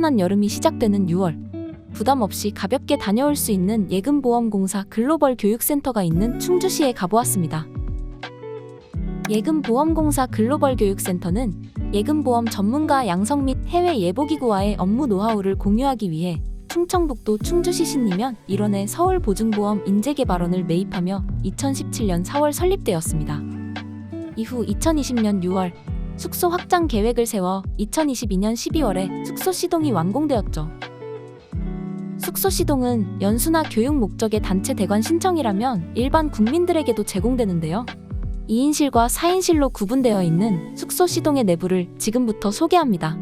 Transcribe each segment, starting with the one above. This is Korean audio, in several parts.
찬란한 여름이 시작되는 6월. 부담 없이 가볍게 다녀올 수 있는 예금보험공사 글로벌 교육센터가 있는 충주시에 가보았습니다. 예금보험공사 글로벌 교육센터는 예금보험 전문가 양성 및 해외 예보기구와의 업무 노하우를 공유하기 위해 충청북도 충주시 신리면 일원의 서울보증보험 인재개발원을 매입하며 2017년 4월 설립되었습니다. 이후 2020년 6월 숙소 확장 계획을 세워 2022년 12월에 숙소 시동이 완공되었죠. 숙소 시동은 연수나 교육 목적의 단체 대관 신청이라면 일반 국민들에게도 제공되는데요. 2인실과 4인실로 구분되어 있는 숙소 시동의 내부를 지금부터 소개합니다.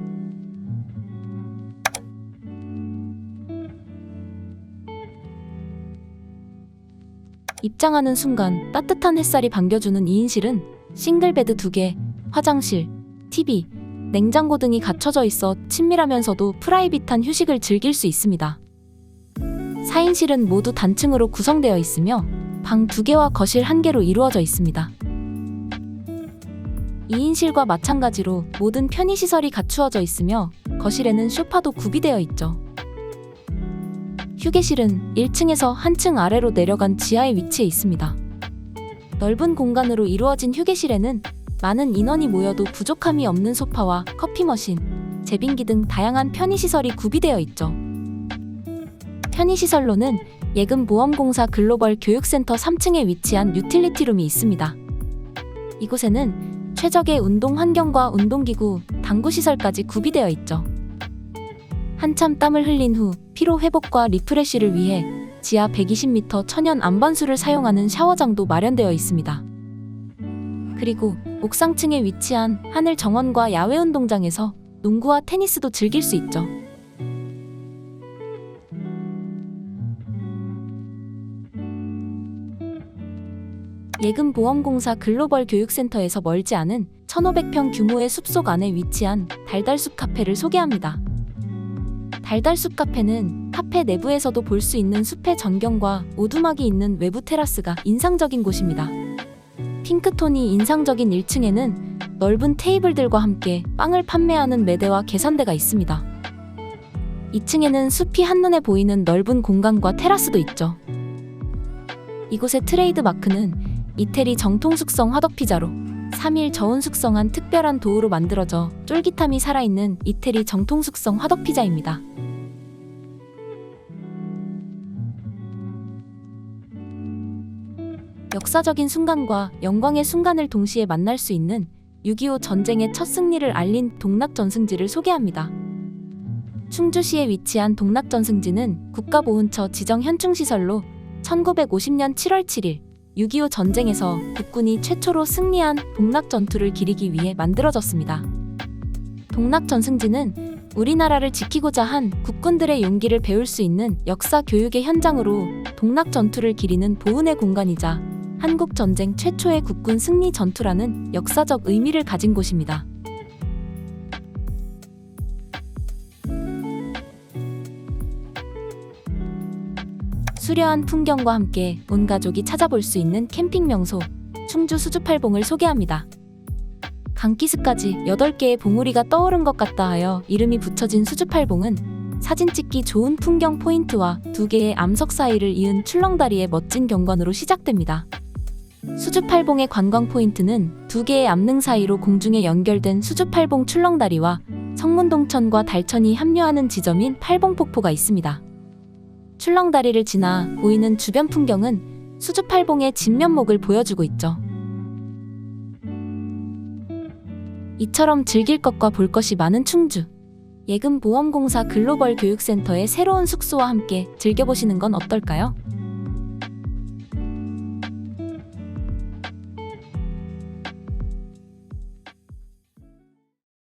입장하는 순간 따뜻한 햇살이 반겨주는 2인실은 싱글 베드 2개, 화장실, TV, 냉장고 등이 갖춰져 있어 친밀하면서도 프라이빗한 휴식을 즐길 수 있습니다. 4인실은 모두 단층으로 구성되어 있으며 방 2개와 거실 1개로 이루어져 있습니다. 2인실과 마찬가지로 모든 편의시설이 갖추어져 있으며 거실에는 소파도 구비되어 있죠. 휴게실은 1층에서 한층 아래로 내려간 지하에 위치해 있습니다. 넓은 공간으로 이루어진 휴게실에는 많은 인원이 모여도 부족함이 없는 소파와 커피 머신, 제빙기 등 다양한 편의시설이 구비되어 있죠. 편의시설로는 예금보험공사 글로벌 교육센터 3층에 위치한 유틸리티룸이 있습니다. 이곳에는 최적의 운동 환경과 운동기구, 당구시설까지 구비되어 있죠. 한참 땀을 흘린 후 피로 회복과 리프레쉬를 위해 지하 120m 천연 안반수를 사용하는 샤워장도 마련되어 있습니다. 그리고 옥상층에 위치한 하늘 정원과 야외 운동장에서 농구와 테니스도 즐길 수 있죠. 예금보험공사 글로벌 교육센터에서 멀지 않은 1,500평 규모의 숲속 안에 위치한 달달숲 카페를 소개합니다. 달달숲 카페는 카페 내부에서도 볼 수 있는 숲의 전경과 오두막이 있는 외부 테라스가 인상적인 곳입니다. 핑크톤이 인상적인 1층에는 넓은 테이블들과 함께 빵을 판매하는 매대와 계산대가 있습니다. 2층에는 숲이 한눈에 보이는 넓은 공간과 테라스도 있죠. 이곳의 트레이드 마크는 이태리 정통 숙성 화덕 피자로 3일 저온 숙성한 특별한 도우로 만들어져 쫄깃함이 살아있는 이태리 정통 숙성 화덕 피자입니다. 역사적인 순간과 영광의 순간을 동시에 만날 수 있는 6.25 전쟁의 첫 승리를 알린 동락전승지를 소개합니다. 충주시에 위치한 동락전승지는 국가보훈처 지정 현충시설로 1950년 7월 7일 6.25 전쟁에서 국군이 최초로 승리한 동락전투를 기리기 위해 만들어졌습니다. 동락전승지는 우리나라를 지키고자 한 국군들의 용기를 배울 수 있는 역사 교육의 현장으로 동락전투를 기리는 보훈의 공간이자 한국 전쟁 최초의 국군 승리 전투라는 역사적 의미를 가진 곳입니다. 수려한 풍경과 함께 온 가족이 찾아볼 수 있는 캠핑 명소 충주 수주팔봉을 소개합니다. 강기슭까지 8개의 봉우리가 떠오른 것 같다 하여 이름이 붙여진 수주팔봉은 사진 찍기 좋은 풍경 포인트와 두 개의 암석 사이를 이은 출렁다리의 멋진 경관으로 시작됩니다. 수주팔봉의 관광 포인트는 두 개의 암릉 사이로 공중에 연결된 수주팔봉 출렁다리와 성문동천과 달천이 합류하는 지점인 팔봉폭포가 있습니다. 출렁다리를 지나 보이는 주변 풍경은 수주팔봉의 진면목을 보여주고 있죠. 이처럼 즐길 것과 볼 것이 많은 충주. 예금보험공사 글로벌 교육센터의 새로운 숙소와 함께 즐겨보시는 건 어떨까요?